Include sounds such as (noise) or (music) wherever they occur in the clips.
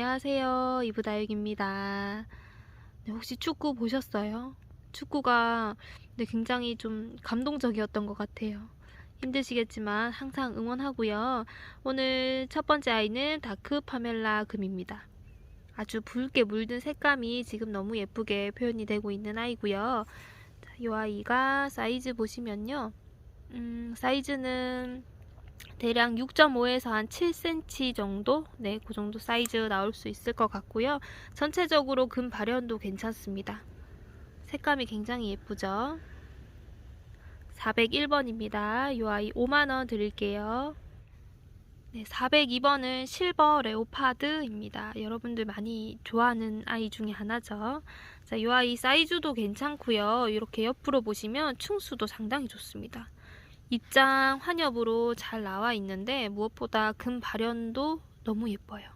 안녕하세요. 이브다육입니다. 네, 혹시 축구 보셨어요? 축구가 네, 굉장히 좀 감동적이었던 것 같아요. 힘드시겠지만 항상 응원하고요. 오늘 첫 번째 아이는 다크 파멜라 금입니다. 아주 붉게 물든 색감이 지금 너무 예쁘게 표현이 되고 있는 아이고요. 자, 이 아이가 사이즈 보시면요. 음, 사이즈는 대략 6.5에서 한 7cm 정도? 네, 그 정도 사이즈 나올 수 있을 것 같고요. 전체적으로 금 발현도 괜찮습니다. 색감이 굉장히 예쁘죠? 401번입니다. 이 아이 5만원 드릴게요. 네, 402번은 실버 레오파드입니다. 여러분들 많이 좋아하는 아이 중에 하나죠. 자, 이 아이 사이즈도 괜찮고요. 이렇게 옆으로 보시면 충수도 상당히 좋습니다. 입장 환엽으로 잘 나와 있는데 무엇보다 금 발현도 너무 예뻐요.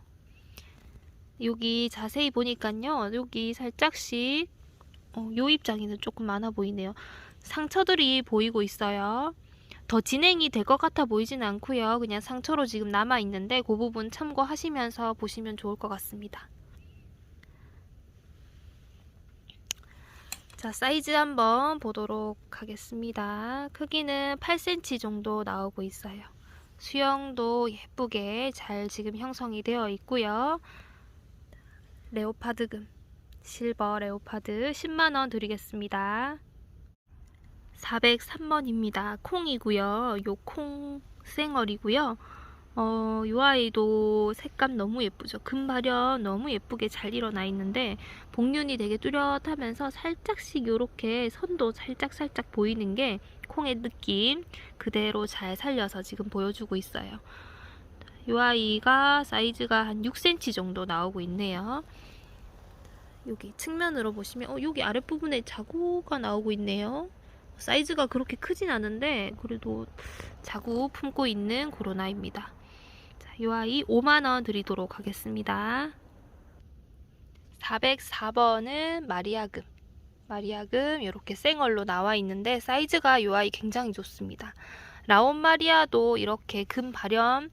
여기 자세히 보니까요. 여기 살짝씩 어, 요 입장에는 조금 많아 보이네요. 상처들이 보이고 있어요. 더 진행이 될 것 같아 보이지는 않고요. 그냥 상처로 지금 남아 있는데 그 부분 참고하시면서 보시면 좋을 것 같습니다. 자, 사이즈 한번 보도록 하겠습니다. 크기는 8cm 정도 나오고 있어요. 수영도 예쁘게 잘 지금 형성이 되어 있고요. 레오파드금, 실버 레오파드 10만원 드리겠습니다. 403번입니다. 콩이고요. 요콩 생얼이고요. 어, 요 아이도 색감 너무 예쁘죠. 금발현 너무 예쁘게 잘 일어나 있는데 복륜이 되게 뚜렷하면서 살짝씩 요렇게 선도 살짝살짝 보이는 게 콩의 느낌 그대로 잘 살려서 지금 보여주고 있어요. 요 아이가 사이즈가 한 6cm 정도 나오고 있네요. 여기 측면으로 보시면 어, 여기 아랫부분에 자구가 나오고 있네요. 사이즈가 그렇게 크진 않은데 그래도 자구 품고 있는 아이입니다. 자, 이 아이 5만원 드리도록 하겠습니다. 404번은 마리아금. 마리아금 이렇게 생얼로 나와 있는데 사이즈가 이 아이 굉장히 좋습니다. 라온 마리아도 이렇게 금 발현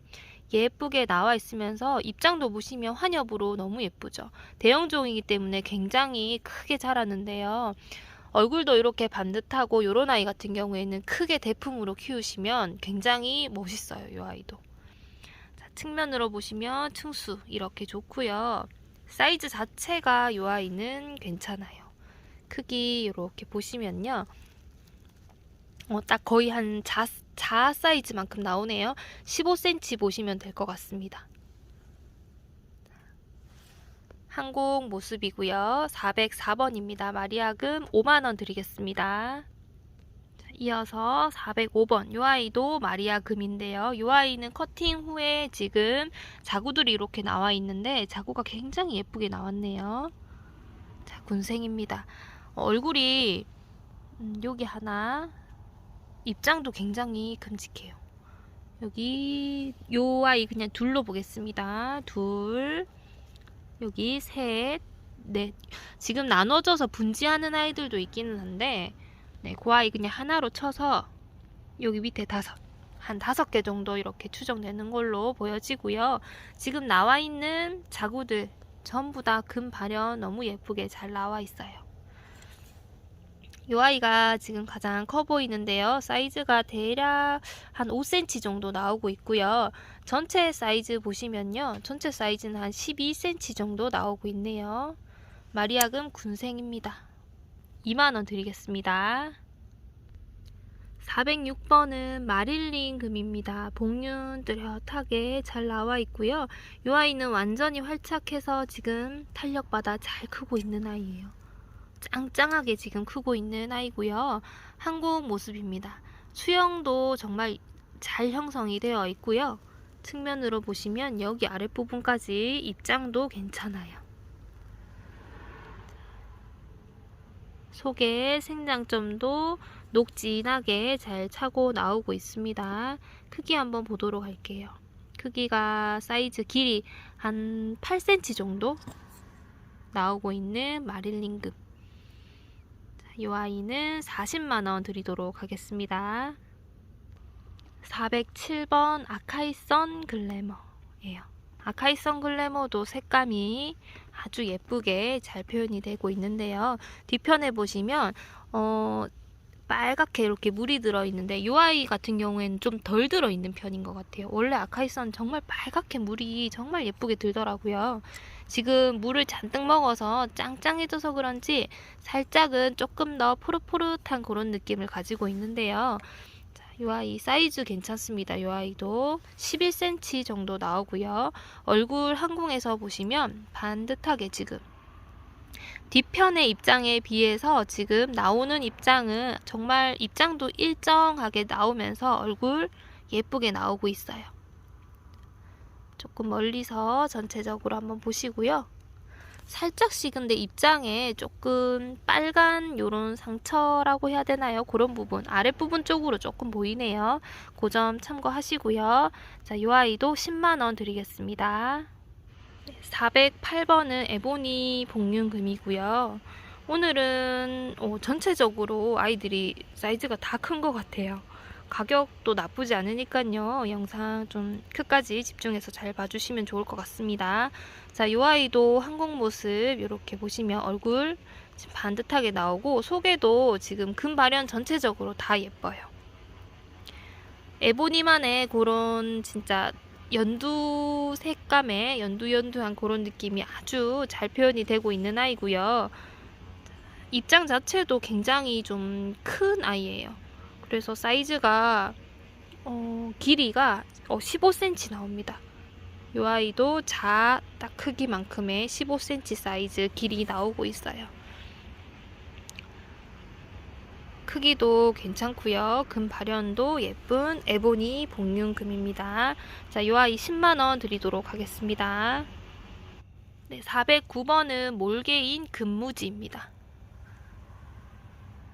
예쁘게 나와 있으면서 입장도 보시면 환엽으로 너무 예쁘죠. 대형종이기 때문에 굉장히 크게 자랐는데요. 얼굴도 이렇게 반듯하고 요런 아이 같은 경우에는 크게 대품으로 키우시면 굉장히 멋있어요. 이 아이도. 자, 측면으로 보시면 층수 이렇게 좋고요. 사이즈 자체가 이 아이는 괜찮아요. 크기 이렇게 보시면요. 어, 딱 거의 한 자, 자 사이즈만큼 나오네요. 15cm 보시면 될 것 같습니다. 항공 모습이고요. 404번입니다. 마리아금 5만원 드리겠습니다. 자, 이어서 405번. 요 아이도 마리아 금인데요. 요 아이는 커팅 후에 지금 자구들이 이렇게 나와 있는데 자구가 굉장히 예쁘게 나왔네요. 자, 군생입니다. 어, 얼굴이 음, 여기 하나 입장도 굉장히 큼직해요. 여기 요 아이 그냥 둘로 보겠습니다. 둘 여기 셋, 넷. 지금 나눠져서 분지하는 아이들도 있기는 한데, 네, 그 아이 그냥 하나로 쳐서 여기 밑에 다섯. 한 다섯 개 정도 이렇게 추정되는 걸로 보여지고요. 지금 나와 있는 자구들 전부 다 금 발현 너무 예쁘게 잘 나와 있어요. 이 아이가 지금 가장 커 보이는데요. 사이즈가 대략 한 5cm 정도 나오고 있고요. 전체 사이즈 보시면요. 전체 사이즈는 한 12cm 정도 나오고 있네요. 마리아금 군생입니다. 2만원 드리겠습니다. 406번은 마릴린 금입니다. 복륜 뚜렷하게 잘 나와 있고요. 이 아이는 완전히 활착해서 지금 탄력받아 잘 크고 있는 아이예요. 짱짱하게 지금 크고 있는 아이고요. 한국 모습입니다. 수영도 정말 잘 형성이 되어 있고요. 측면으로 보시면 여기 아랫부분까지 입장도 괜찮아요. 속에 생장점도 녹진하게 잘 차고 나오고 있습니다. 크기 한번 보도록 할게요. 크기가 사이즈 길이 한 8cm 정도 나오고 있는 마릴린급. 이 아이는 40만원 드리도록 하겠습니다. 407번 아카이선 글래머예요. 아카이성 글래머도 색감이 아주 예쁘게 잘 표현이 되고 있는데요. 뒤편에 보시면 어, 빨갛게 이렇게 물이 들어있는데 이 아이 같은 경우에는 좀 덜 들어있는 편인 것 같아요. 원래 아카이선 정말 빨갛게 물이 정말 예쁘게 들더라고요. 지금 물을 잔뜩 먹어서 짱짱해져서 그런지 살짝은 조금 더 푸릇푸릇한 그런 느낌을 가지고 있는데요. 아이 사이즈 괜찮습니다. 이 아이도 11cm 정도 나오고요. 얼굴 항공에서 보시면 반듯하게 지금 뒤편의 입장에 비해서 지금 나오는 입장은 정말 입장도 일정하게 나오면서 얼굴 예쁘게 나오고 있어요. 조금 멀리서 전체적으로 한번 보시고요. 살짝씩 근데 입장에 조금 빨간 요런 상처라고 해야 되나요? 그런 부분 아랫부분 쪽으로 조금 보이네요. 그 점 참고하시고요. 자, 이 아이도 10만원 드리겠습니다. 408번은 에보니 복륜금이고요. 오늘은 어, 전체적으로 아이들이 사이즈가 다 큰 것 같아요. 가격도 나쁘지 않으니까요. 영상 좀 끝까지 집중해서 잘 봐주시면 좋을 것 같습니다. 자, 이 아이도 항공 모습 이렇게 보시면 얼굴 반듯하게 나오고 속에도 지금 금 발현 전체적으로 다 예뻐요. 에보니만의 그런 진짜 연두 색감의 연두연두한 그런 느낌이 아주 잘 표현이 되고 있는 아이고요. 입장 자체도 굉장히 좀 큰 아이예요. 그래서 사이즈가 어, 길이가 어, 15cm 나옵니다. 이 아이도 자 딱 크기만큼의 15cm 사이즈 길이 나오고 있어요. 크기도 괜찮고요. 금 발현도 예쁜 에보니 복륜금입니다. 자, 이 아이 10만원 드리도록 하겠습니다. 네, 409번은 몰개인 금무지입니다.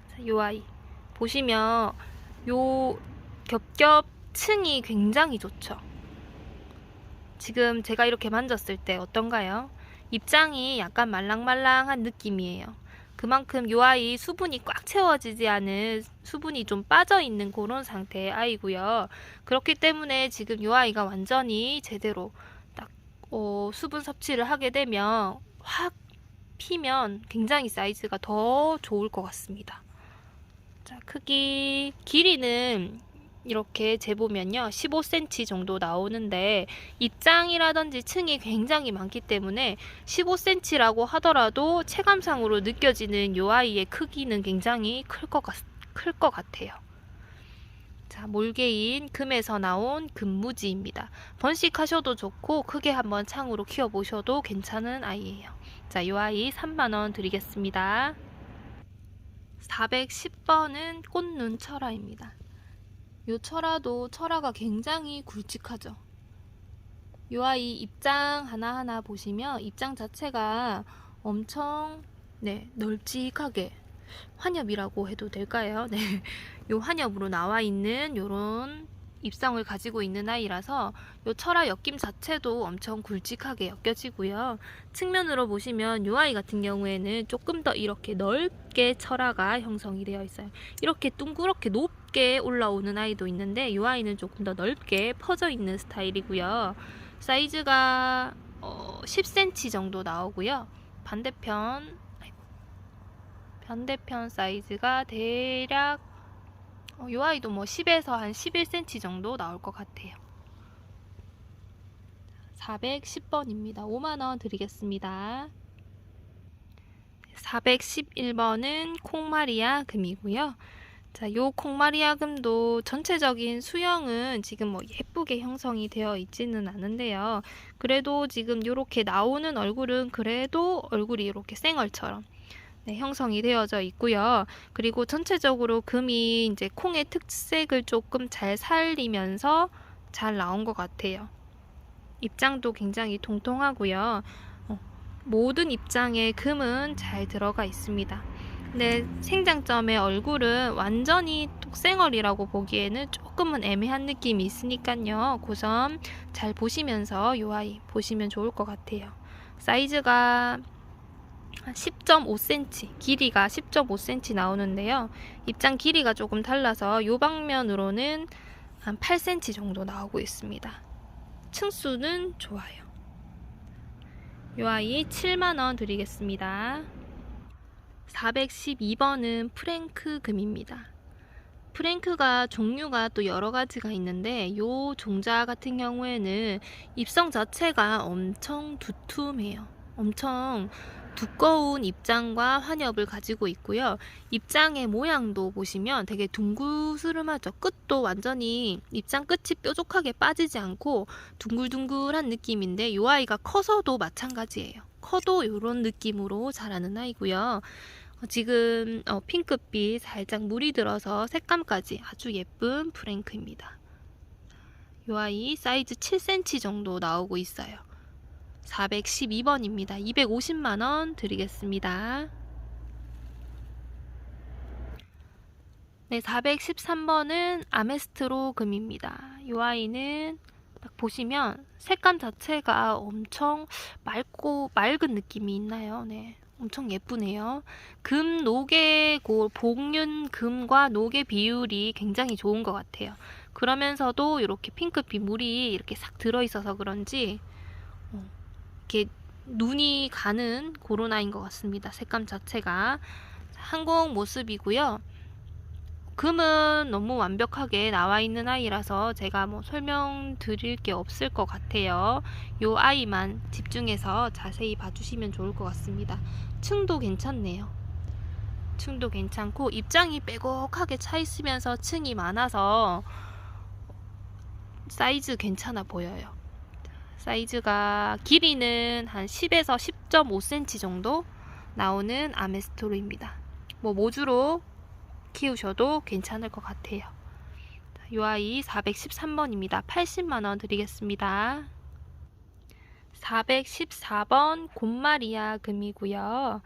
자, 이 아이 보시면 요 겹겹 층이 굉장히 좋죠. 지금 제가 이렇게 만졌을 때 어떤가요? 입장이 약간 말랑말랑한 느낌이에요. 그만큼 요 아이 수분이 꽉 채워지지 않은 수분이 좀 빠져 있는 그런 상태의 아이고요. 그렇기 때문에 지금 요 아이가 완전히 제대로 딱 어, 수분 섭취를 하게 되면 확 피면 굉장히 사이즈가 더 좋을 것 같습니다. 자, 크기 길이는 이렇게 재보면요. 15cm 정도 나오는데 입장이라든지 층이 굉장히 많기 때문에 15cm라고 하더라도 체감상으로 느껴지는 요 아이의 크기는 굉장히 클것 같, 클것 같아요. 자, 몰개인 금에서 나온 금무지입니다. 번식하셔도 좋고 크게 한번 창으로 키워보셔도 괜찮은 아이예요. 자, 요 아이 3만원 드리겠습니다. 410번은 꽃눈 철화입니다. 요 철화도 철화가 굉장히 굵직하죠. 요 아이 입장 하나하나 보시면 입장 자체가 엄청 네, 널찍하게 환엽이라고 해도 될까요? 네. (laughs) 요 환엽으로 나와 있는 요런 입상을 가지고 있는 아이라서 요 철화 엮임 자체도 엄청 굵직하게 엮여지고요. 측면으로 보시면 요 아이 같은 경우에는 조금 더 이렇게 넓게 철화가 형성이 되어 있어요. 이렇게 둥그렇게 높게 올라오는 아이도 있는데 요 아이는 조금 더 넓게 퍼져 있는 스타일이고요. 사이즈가 어, 10cm 정도 나오고요. 반대편 반대편 사이즈가 대략 어, 이 아이도 뭐 10에서 한 11cm 정도 나올 것 같아요. 410번입니다. 5만원 드리겠습니다. 411번은 콩마리아 금이고요. 자, 요 콩마리아 금도 전체적인 수영은 지금 뭐 예쁘게 형성이 되어 있지는 않은데요. 그래도 지금 이렇게 나오는 얼굴은 그래도 얼굴이 이렇게 생얼처럼 네, 형성이 되어져 있고요. 그리고 전체적으로 금이 이제 콩의 특색을 조금 잘 살리면서 잘 나온 것 같아요. 입장도 굉장히 통통하고요. 어, 모든 입장에 금은 잘 들어가 있습니다. 근데 생장점의 얼굴은 완전히 톡생얼이라고 보기에는 조금은 애매한 느낌이 있으니까요. 그 점 잘 보시면서 이 아이 보시면 좋을 것 같아요. 사이즈가 10.5cm, 길이가 10.5cm 나오는데요. 입장 길이가 조금 달라서 이 방면으로는 한 8cm 정도 나오고 있습니다. 층수는 좋아요. 요 아이 7만원 드리겠습니다. 412번은 프랭크 금입니다. 프랭크가 종류가 또 여러 가지가 있는데 요 종자 같은 경우에는 입성 자체가 엄청 두툼해요. 엄청 두꺼운 입장과 환엽을 가지고 있고요. 입장의 모양도 보시면 되게 둥그스름하죠. 끝도 완전히 입장 끝이 뾰족하게 빠지지 않고 둥글둥글한 느낌인데 이 아이가 커서도 마찬가지예요. 커도 이런 느낌으로 자라는 아이고요. 어, 지금 어, 핑크빛 살짝 물이 들어서 색감까지 아주 예쁜 프랭크입니다. 이 아이 사이즈 7cm 정도 나오고 있어요. 412번입니다. 250만원 드리겠습니다. 네, 413번은 아메스트로 금입니다. 이 아이는 딱 보시면 색감 자체가 엄청 맑고 맑은 느낌이 있나요? 네. 엄청 예쁘네요. 금, 녹의 그 복륜 금과 녹의 비율이 굉장히 좋은 것 같아요. 그러면서도 이렇게 핑크빛 물이 이렇게 싹 들어있어서 그런지 어, 이렇게 눈이 가는 아이인 것 같습니다. 색감 자체가 항공 모습이고요. 금은 너무 완벽하게 나와 있는 아이라서 제가 뭐 설명드릴 게 없을 것 같아요. 요 아이만 집중해서 자세히 봐주시면 좋을 것 같습니다. 층도 괜찮네요. 층도 괜찮고 입장이 빼곡하게 차 있으면서 층이 많아서 사이즈 괜찮아 보여요. 사이즈가 길이는 한 10에서 10.5cm 정도 나오는 아메스토르입니다. 뭐 모주로 키우셔도 괜찮을 것 같아요. 이 아이 413번입니다. 80만원 드리겠습니다. 414번 곰마리아 금이고요.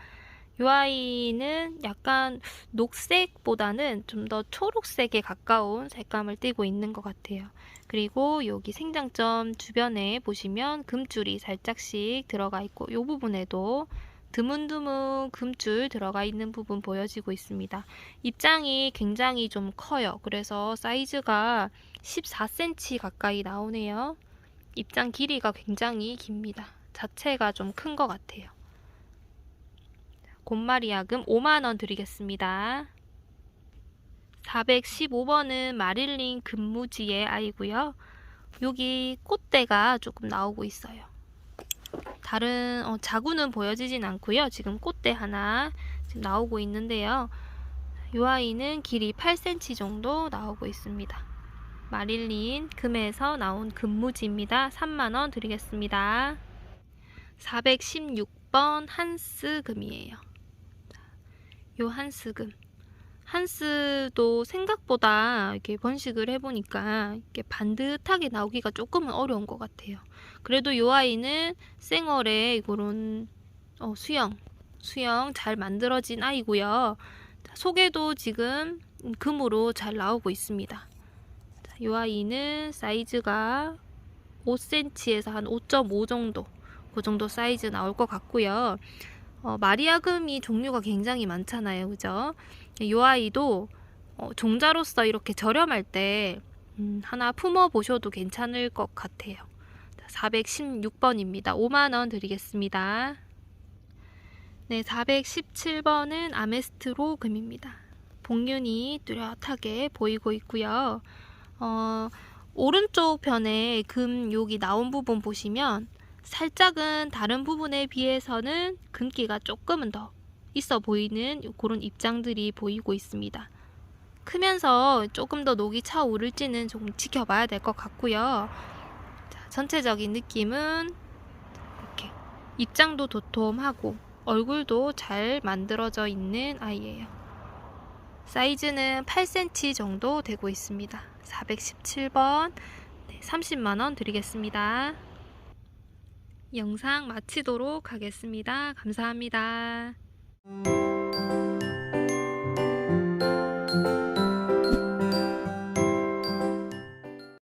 이 아이는 약간 녹색보다는 좀 더 초록색에 가까운 색감을 띠고 있는 것 같아요. 그리고 여기 생장점 주변에 보시면 금줄이 살짝씩 들어가 있고 이 부분에도 드문드문 금줄 들어가 있는 부분 보여지고 있습니다. 입장이 굉장히 좀 커요. 그래서 사이즈가 14cm 가까이 나오네요. 입장 길이가 굉장히 깁니다. 자체가 좀 큰 것 같아요. 곰마리아금 5만원 드리겠습니다. 415번은 마릴린 금무지의 아이고요. 여기 꽃대가 조금 나오고 있어요. 다른 어, 자구는 보여지진 않고요. 지금 꽃대 하나 지금 나오고 있는데요. 이 아이는 길이 8cm 정도 나오고 있습니다. 마릴린 금에서 나온 금무지입니다. 3만원 드리겠습니다. 416번 한스 금이에요. 요 한스 금. 한스도 생각보다 이렇게 번식을 해보니까 이렇게 반듯하게 나오기가 조금은 어려운 것 같아요. 그래도 이 아이는 생얼에 이런 어, 수영, 수영 잘 만들어진 아이고요. 속에도 지금 금으로 잘 나오고 있습니다. 이 아이는 사이즈가 5cm에서 한 5.5 정도, 그 정도 사이즈 나올 것 같고요. 어, 마리아금이 종류가 굉장히 많잖아요. 그죠? 이 아이도 어, 종자로서 이렇게 저렴할 때 음, 하나 품어 보셔도 괜찮을 것 같아요. 416번입니다. 5만원 드리겠습니다. 네, 417번은 아메스트로 금입니다. 복륜이 뚜렷하게 보이고 있고요. 어, 오른쪽 편에 금 여기 나온 부분 보시면 살짝은 다른 부분에 비해서는 금기가 조금은 더 있어 보이는 그런 입장들이 보이고 있습니다. 크면서 조금 더 녹이 차오를지는 좀 지켜봐야 될 것 같고요. 자, 전체적인 느낌은 이렇게 입장도 도톰하고 얼굴도 잘 만들어져 있는 아이예요. 사이즈는 8cm 정도 되고 있습니다. 417번 네, 30만원 드리겠습니다. 영상 마치도록 하겠습니다. 감사합니다.